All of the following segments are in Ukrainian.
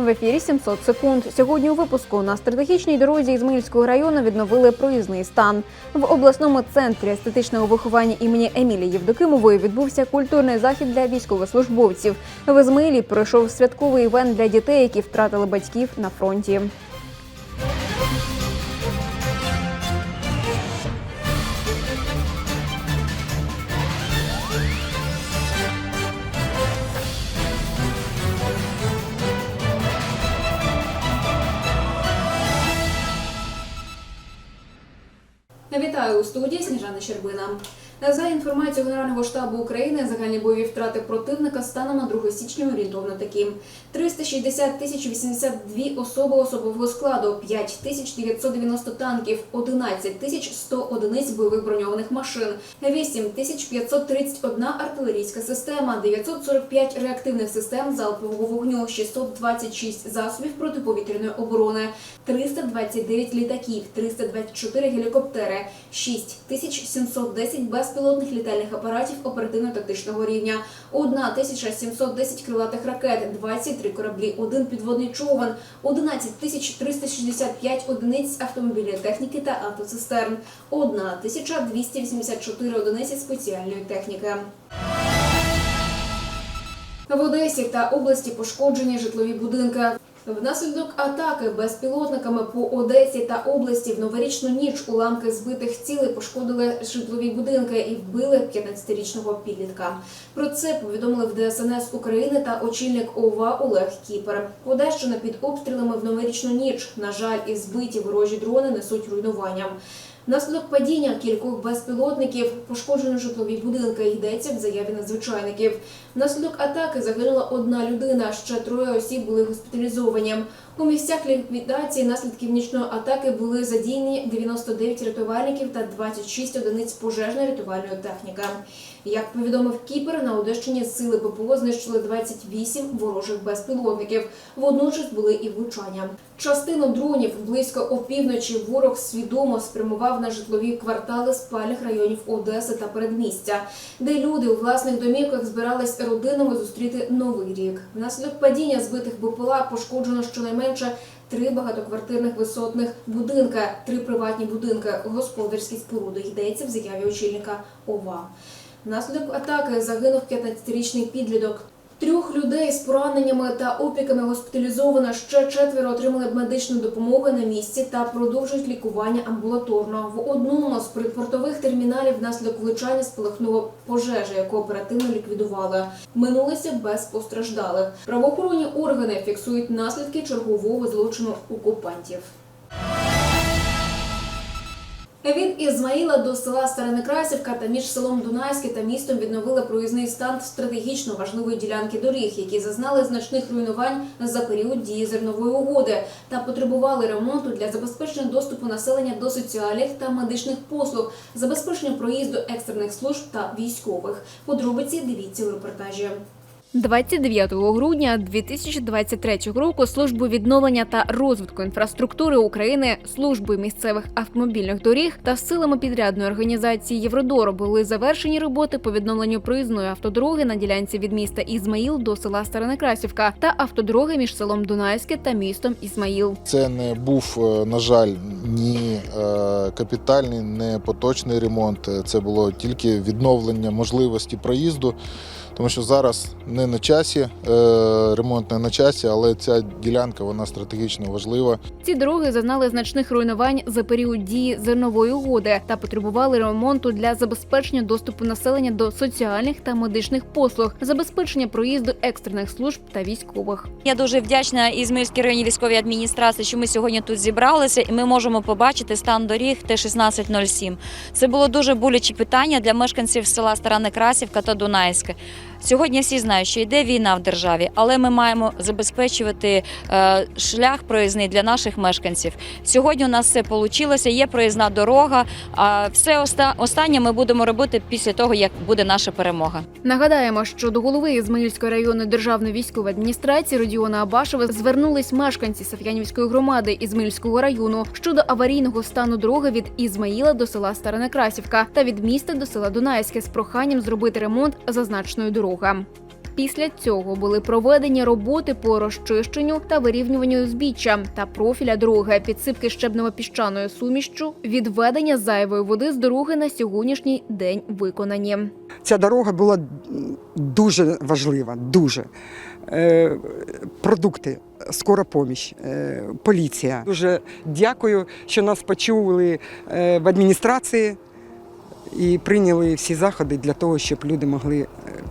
В ефірі 700 секунд. Сьогодні у випуску на стратегічній дорозі Ізмаїльського району відновили проїзний стан. В обласному центрі естетичного виховання імені Емілії Євдокимової відбувся культурний захід для військовослужбовців. В Ізмаїлі пройшов святковий івент для дітей, які втратили батьків на фронті. Вітаю у студії Сніжана Щербина. За інформацією Генерального штабу України, загальні бойові втрати противника станом на 2 січня орієнтовно такі: 360 тисяч 82 особи особового складу, 5 тисяч 990 танків, 11 тисяч 100 одиниць бойових броньованих машин, 8 тисяч 531 артилерійська система, 945 реактивних систем залпового вогню, 626 засобів протиповітряної оборони, 329 літаків, 324 гелікоптери, 6710 безпілотних літальних апаратів оперативно-тактичного рівня, 1710 крилатих ракет, 23 кораблі, один підводний човен, 11365 одиниць автомобільної техніки та автоцистерн, 1284 одиниці спеціальної техніки. В Одесі та області пошкоджені житлові будинки. Внаслідок атаки безпілотниками по Одесі та області в новорічну ніч уламки збитих цілей пошкодили житлові будинки і вбили 15-річного підлітка. Про це повідомили в ДСНС України та очільник ОВА Олег Кіпер. Одещина під обстрілами в новорічну ніч. На жаль, і збиті ворожі дрони несуть руйнування. Внаслідок падіння кількох безпілотників пошкоджено житлові будинки. Йдеться в заяві надзвичайників. Внаслідок атаки загинула одна людина. Ще троє осіб були госпіталізовані. У місцях ліквідації наслідків нічної атаки були задіяні 99 рятувальників та 26 одиниць пожежно-рятувальної техніки. Як повідомив Кіпер, на Одещині сили ППО знищили 28 ворожих безпілотників. Водночас були і влучання. Частину дронів близько опівночі ворог свідомо спрямував на житлові квартали спальних районів Одеси та передмістя, де люди у власних домівках збирались родинами зустріти новий рік. Внаслідок падіння збитих БПЛА пошкоджено щонайменше три багатоквартирних висотних будинка, три приватні будинки, господарські споруди. Йдеться в заяві очільника ОВА. Внаслідок атаки загинув 15-річний підліток. Трьох людей з пораненнями та опіками госпіталізовано. Ще четверо отримали медичну допомогу на місці та продовжують лікування амбулаторно. В одному з припортових терміналів внаслідок влучання спалахнула пожежа, яку оперативно ліквідували. Минулися без постраждалих. Правоохоронні органи фіксують наслідки чергового злочину окупантів. Від Ізмаїла до села Старонекрасівка та між селом Дунайське та містом відновили проїзний стан стратегічно важливої ділянки доріг, які зазнали значних руйнувань за період дії зернової угоди та потребували ремонту для забезпечення доступу населення до соціальних та медичних послуг, забезпечення проїзду екстрених служб та військових. Подробиці дивіться у репортажі. 29 грудня 2023 року службу відновлення та розвитку інфраструктури України, службою місцевих автомобільних доріг та силами підрядної організації Євродор були завершені роботи по відновленню проїзної автодороги на ділянці від міста Ізмаїл до села Старонекрасівка та автодороги між селом Дунайське та містом Ізмаїл. Це не був, е, на жаль, ні е, капітальний, не поточний ремонт. Це було тільки відновлення можливості проїзду, тому що зараз не на часі, е, ремонт не на часі, але ця ділянка вона стратегічно важлива. Ці дороги зазнали значних руйнувань за період дії зернової угоди та потребували ремонту для забезпечення доступу населення до соціальних та медичних послуг, забезпечення проїзду екстрених служб та військових. Я дуже вдячна Ізмаїльській районній військовій адміністрації, що ми сьогодні тут зібралися, і ми можемо побачити стан доріг Т-1607. Це було дуже болюче питання для мешканців села Стара Некрасівка та Дунайське. Сьогодні всі знають, що йде війна в державі, але ми маємо забезпечувати е, шлях проїзний для наших мешканців. Сьогодні у нас все вийшло, є проїзна дорога. А все оста- останнє ми будемо робити після того, як буде наша перемога. Нагадаємо, що до голови Ізмаїльської районної державної військової адміністрації Родіона Абашева звернулись мешканці Саф'янівської громади Ізмаїльського району щодо аварійного стану дороги від Ізмаїла до села Старонекрасівка та від міста до села Дунайське з проханням зробити ремонт зазначеної дороги. Після цього були проведені роботи по розчищенню та вирівнюванню узбіччя та профіля дороги, підсипки щебнево-піщаною сумішчю, відведення зайвої води з дороги на сьогоднішній день виконані. Ця дорога була дуже важлива, дуже. Е, продукти, скора поміч, е, поліція. Дуже дякую, що нас почули е, в адміністрації і прийняли всі заходи для того, щоб люди могли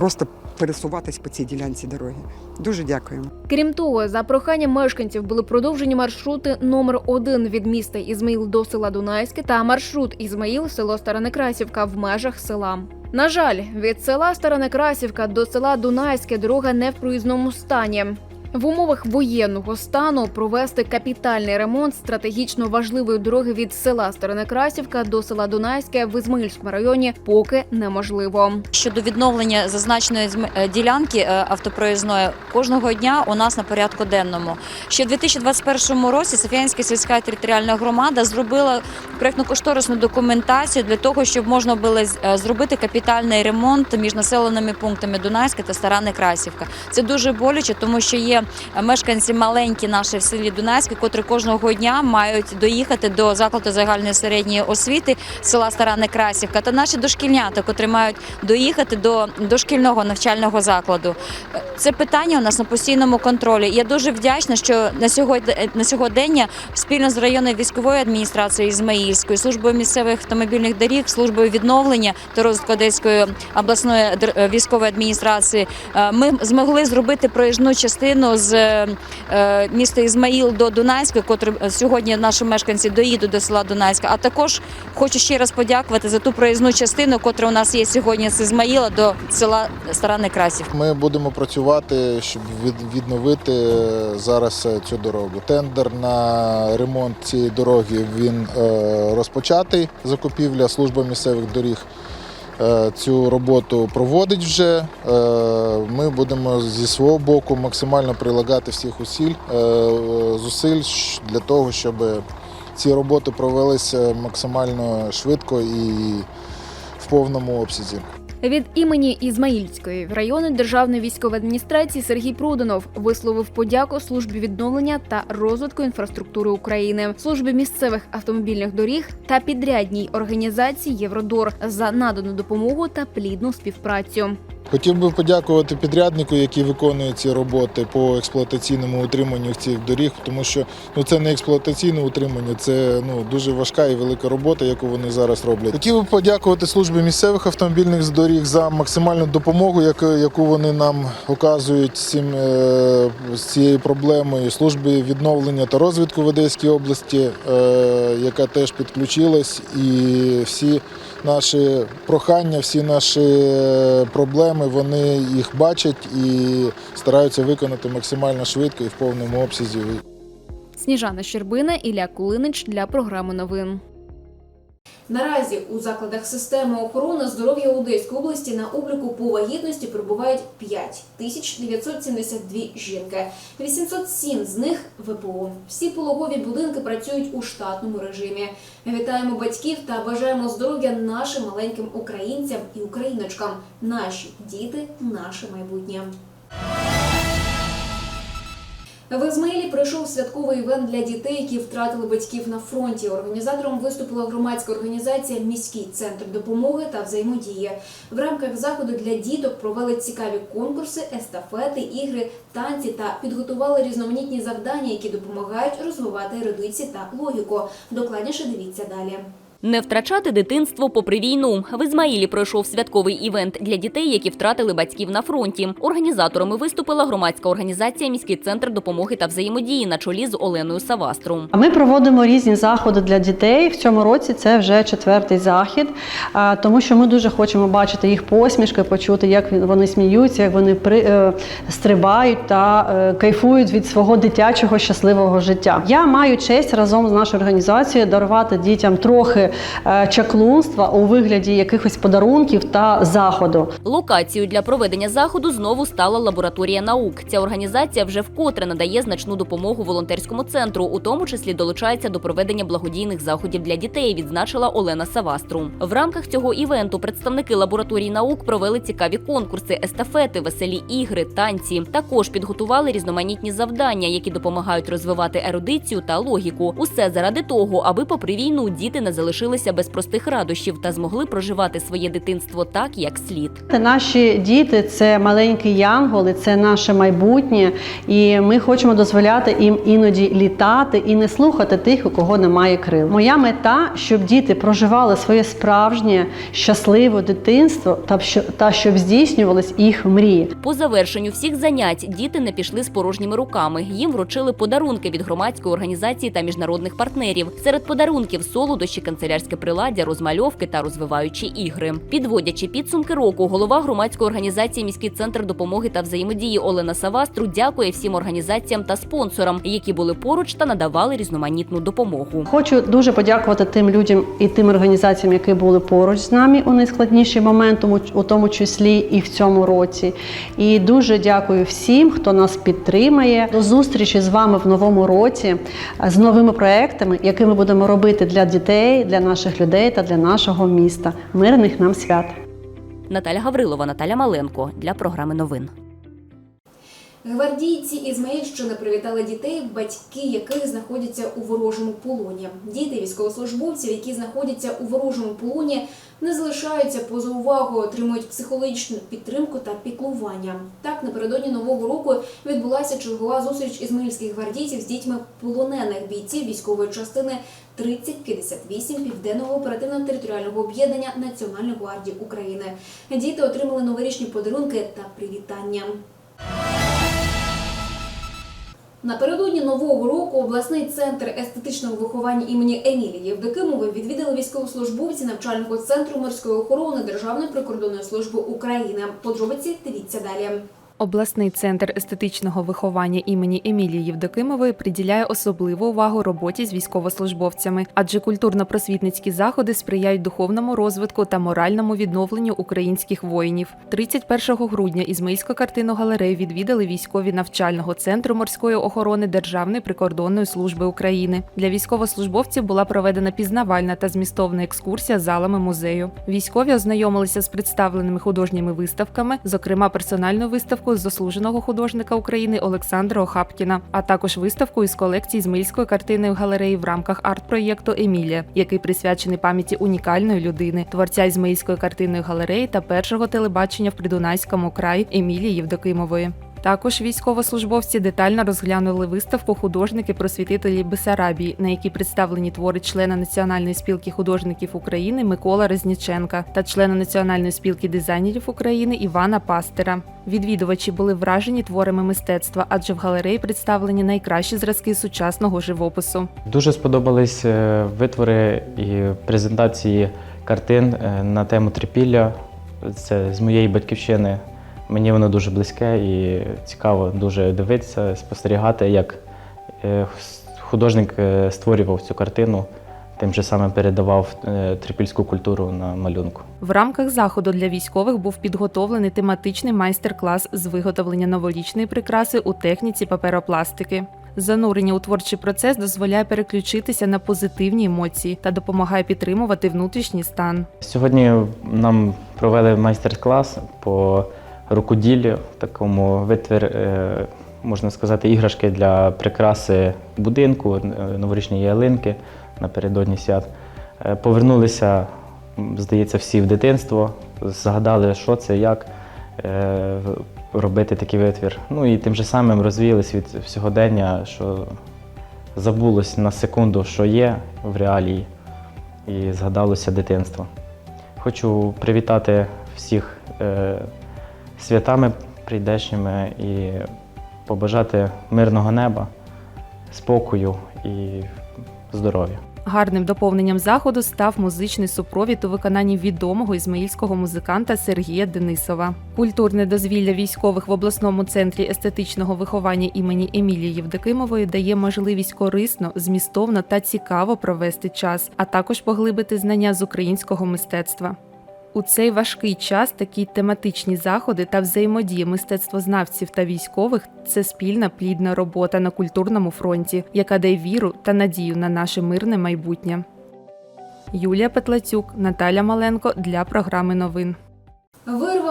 просто пересуватись по цій ділянці дороги. Дуже дякуємо. Крім того, за проханням мешканців були продовжені маршрути номер 1 від міста Ізмаїл до села Дунайське та маршрут Ізмаїл село Старонекрасівка в межах села. На жаль, від села Старонекрасівка до села Дунайське дорога не в проїзному стані. В умовах воєнного стану провести капітальний ремонт стратегічно важливої дороги від села Старонекрасівка до села Дунайське в Ізмаїльському районі поки неможливо. Щодо відновлення зазначеної е, ділянки е, автопроїзної кожного дня у нас на порядку денному. Ще в 2021 році Софіянська сільська територіальна громада зробила проєктно-кошторисну документацію для того, щоб можна було е, зробити капітальний ремонт між населеними пунктами Дунайська та Стара Некрасівка. Це дуже боляче, тому що є е, мешканці маленькі наші в селі Дунайське, котрі кожного дня мають доїхати до закладу загальної середньої освіти села Стара Некрасівка та наші дошкільнята, котрі мають доїхати до дошкільного навчального закладу. Е, Це питання у нас на постійному контролі. Я дуже вдячна, що на сьогодні на сьогодення спільно з районною військовою адміністрацією Ізмаїльською, службою місцевих автомобільних доріг, службою відновлення та розвитку Одеської обласної е, військової адміністрації. е, Ми змогли зробити проїжджу частину з е, міста Ізмаїл до Дунайська, котрий е, сьогодні наші мешканці доїдуть до села Дунайська. А також хочу ще раз подякувати за ту проїзну частину, котра у нас є сьогодні з Ізмаїла до села Стара Некрасів. Ми будемо працювати, щоб від- відновити е, зараз цю дорогу. Тендер на ремонт цієї дороги він розпочатий. Закупівля служба місцевих доріг цю роботу проводить вже. Е, Ми будемо зі свого боку максимально прилагати всіх усіль, е, зусиль для того, щоб ці роботи провелися максимально швидко і в повному обсязі. Від імені Ізмаїльської районної державної військової адміністрації Сергій Проданов висловив подяку службі відновлення та розвитку інфраструктури України, службі місцевих автомобільних доріг та підрядній організації Євродор за надану допомогу та плідну співпрацю. Хотів би подякувати підряднику, який виконує ці роботи по експлуатаційному утриманню цих доріг, тому що ну це не експлуатаційне утримання, це ну дуже важка і велика робота, яку вони зараз роблять. Хотів би подякувати службі місцевих автомобільних доріг за максимальну допомогу, яку, вони нам оказують е, з цією проблемою. Службі відновлення та розвитку в Одеській області, е, яка теж підключилась, і всі наші прохання, всі наші е, проблеми, вони їх бачать і стараються виконати максимально швидко і в повному обсязі. Сніжана Щербина, Ілля Кулинич для програми новин. Наразі у закладах системи охорони здоров'я Одеської області на обліку по вагітності перебувають 5 тисяч 972 жінки. 807 з них ВПО. Всі пологові будинки працюють у штатному режимі. Вітаємо батьків та бажаємо здоров'я нашим маленьким українцям і україночкам. Наші діти, наше майбутнє. В Ізмаїлі пройшов святковий івент для дітей, які втратили батьків на фронті. Організатором виступила громадська організація Міський центр допомоги та взаємодії. В рамках заходу для діток провели цікаві конкурси, естафети, ігри, танці та підготували різноманітні завдання, які допомагають розвивати ерудицію та логіку. Докладніше дивіться далі. Не втрачати дитинство попри війну. В Ізмаїлі пройшов святковий івент для дітей, які втратили батьків на фронті. Організаторами виступила громадська організація Міський центр допомоги та взаємодії на чолі з Оленою Савастру. Ми проводимо різні заходи для дітей. В цьому році це вже четвертий захід, тому що ми дуже хочемо бачити їх посмішки, почути, як вони сміються, як вони при, е, стрибають та е, кайфують від свого дитячого щасливого життя. Я маю честь разом з нашою організацією дарувати дітям трохи чаклунства у вигляді якихось подарунків та заходу. Локацією для проведення заходу знову стала лабораторія наук. Ця організація вже вкотре надає значну допомогу волонтерському центру, у тому числі долучається до проведення благодійних заходів для дітей. Відзначила Олена Савастру. В рамках цього івенту представники лабораторії наук провели цікаві конкурси, естафети, веселі ігри, танці. Також підготували різноманітні завдання, які допомагають розвивати ерудицію та логіку. Усе заради того, аби попри війну діти не залишилися без простих радощів та змогли проживати своє дитинство так, як слід. Наші діти це маленькі янголи, це наше майбутнє, і ми хочемо дозволяти їм іноді літати і не слухати тих, у кого немає крил. Моя мета, щоб діти проживали своє справжнє щасливе дитинство та щоб здійснювались їх мрії. По завершенню всіх занять діти не пішли з порожніми руками. Їм вручили подарунки від громадської організації та міжнародних партнерів. Серед подарунків солодощі, канцелярське приладдя, розмальовки та розвиваючі ігри. Підводячи підсумки року, голова громадської організації міський центр допомоги та взаємодії Олена Савастру дякує всім організаціям та спонсорам, які були поруч та надавали різноманітну допомогу. Хочу дуже подякувати тим людям і тим організаціям, які були поруч з нами у найскладніший момент, у тому числі і в цьому році. І дуже дякую всім, хто нас підтримає. До зустрічі з вами в новому році з новими проектами, які ми будемо робити для дітей, для наших людей та для нашого міста. Мирних нам свят! Наталя Гаврилова, Наталя Маленко для програми новин. Гвардійці Ізмаїльщини привітали дітей, батьки яких знаходяться у ворожому полоні. Діти військовослужбовців, які знаходяться у ворожому полоні, не залишаються поза увагою, отримують психологічну підтримку та піклування. Так, напередодні нового року відбулася чергова зустріч ізмаїльських гвардійців з дітьми полонених бійців військової частини 3058 Південного оперативно-територіального об'єднання Національної гвардії України. Діти отримали новорічні подарунки та привітання. Напередодні нового року обласний центр естетичного виховання імені Емілії Євдокимової відвідали військовослужбовці навчального центру морської охорони Державної прикордонної служби України. Подробиці дивіться далі. Обласний центр естетичного виховання імені Емілії Євдокимової приділяє особливу увагу роботі з військовослужбовцями, адже культурно-просвітницькі заходи сприяють духовному розвитку та моральному відновленню українських воїнів. 31 грудня Ізмаїльську картину галерею відвідали військові навчального центру морської охорони Державної прикордонної служби України. Для військовослужбовців була проведена пізнавальна та змістовна екскурсія залами музею. Військові ознайомилися з представленими художніми виставками, зокрема персональною виставкою заслуженого художника України Олександра Охапкіна, а також виставку із колекції Змильської картини в галереї в рамках арт-проєкту Емілія, який присвячений пам'яті унікальної людини, творця Ізмаїльської картинної галереї та першого телебачення в Придунайському краї Емілії Євдокимової. Також військовослужбовці детально розглянули виставку художники-просвітителі Бесарабії, на якій представлені твори члена Національної спілки художників України Микола Резніченка та члена Національної спілки дизайнерів України Івана Пастера. Відвідувачі були вражені творами мистецтва, адже в галереї представлені найкращі зразки сучасного живопису. Дуже сподобались е, витвори і презентації картин е, на тему трипілля. Це з моєї батьківщини. Мені воно дуже близьке і цікаво дуже дивитися, спостерігати, як е, художник е, створював цю картину, тим же самим передавав е, трипільську культуру на малюнку. В рамках заходу для військових був підготовлений тематичний майстер-клас з виготовлення новорічної прикраси у техніці паперопластики. Занурення у творчий процес дозволяє переключитися на позитивні емоції та допомагає підтримувати внутрішній стан. Сьогодні нам провели майстер-клас по рукоділлю, такому витвір, е, можна сказати, іграшки для прикраси будинку, е, новорічної ялинки напередодні свят. Е, Повернулися, здається, всі в дитинство, згадали, що це, як робити такий витвір. Ну і тим же самим розвіялись від сьогодення, що забулось на секунду, що є в реалії, і згадалося дитинство. Хочу привітати всіх святами прийдешніми і побажати мирного неба, спокою і здоров'я. Гарним доповненням заходу став музичний супровід у виконанні відомого ізмаїльського музиканта Сергія Денисова. Культурне дозвілля військових в обласному центрі естетичного виховання імені Емілії Євдокимової дає можливість корисно, змістовно та цікаво провести час, а також поглибити знання з українського мистецтва. У цей важкий час такі тематичні заходи та взаємодії мистецтвознавців та військових це спільна плідна робота на культурному фронті, яка дає віру та надію на наше мирне майбутнє. Юлія Петлацюк, Наталя Маленко для програми новин.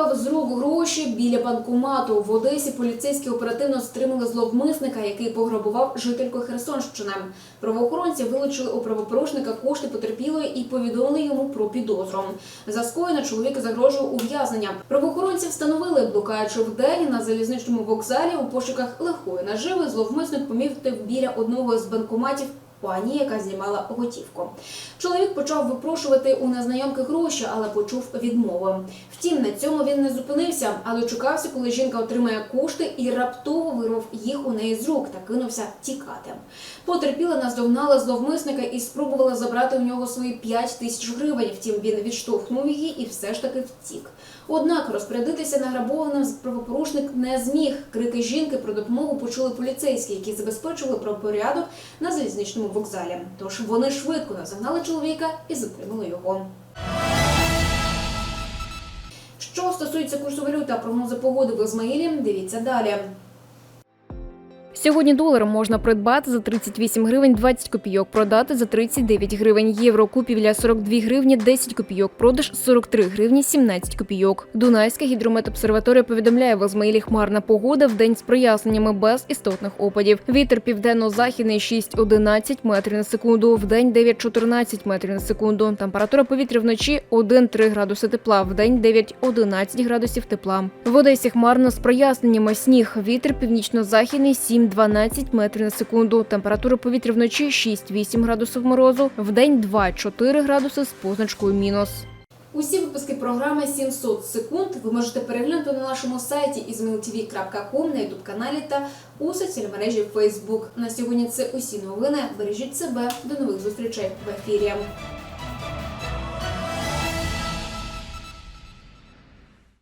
Вирвав з рук гроші біля банкомату. В Одесі поліцейські оперативно стримали зловмисника, який пограбував жительку Херсонщини. Правоохоронці вилучили у правопорушника кошти потерпілої і повідомили йому про підозру. За скоєне чоловік загрожує ув'язнення. Правоохоронці встановили, блукаючи вдень на залізничному вокзалі у пошуках легкої наживи, зловмисник помітив біля одного з банкоматів пані, яка знімала готівку. Чоловік почав випрошувати у незнайомки гроші, але почув відмову. Втім, на цьому він не зупинився, а дочекався, коли жінка отримає кошти і раптово вирвав їх у неї з рук та кинувся тікати. Потерпіла наздогнала зловмисника і спробувала забрати у нього свої 5 тисяч гривень. Втім, він відштовхнув її і все ж таки втік. Однак розпорядитися награбованим правопорушник не зміг. Крики жінки про допомогу почули поліцейські, які забезпечували правопорядок на залізничному вокзалі. Тож вони швидко назагнали чоловіка і затримали його. Що стосується курсу валют та прогнозу погоди в Ізмаїлі, дивіться далі. Сьогодні долар можна придбати за 38 гривень 20 копійок, продати за 39 гривень. Євро купівля 42 гривні 10 копійок, продаж 43 гривні 17 копійок. Дунайська гідрометобсерваторія повідомляє, в Ізмаїлі хмарна погода в день з проясненнями без істотних опадів. Вітер південно-західний 6-11 метрів на секунду, в день 9-14 метрів на секунду. Температура повітря вночі 1-3 градуси тепла, в день 9-11 градусів тепла. В Одесі хмарно з проясненнями сніг. Вітер північно-західний 7-12 метрів на секунду. Температура повітря вночі 6-8 градусів морозу, в день 2-4 градуси з позначкою мінус. Усі випуски програми 700 секунд ви можете переглянути на нашому сайті izmailtv.com, на ютуб каналі та у соціальній мережі Facebook. На сьогодні це усі новини. Бережіть себе. До нових зустрічей в ефірі.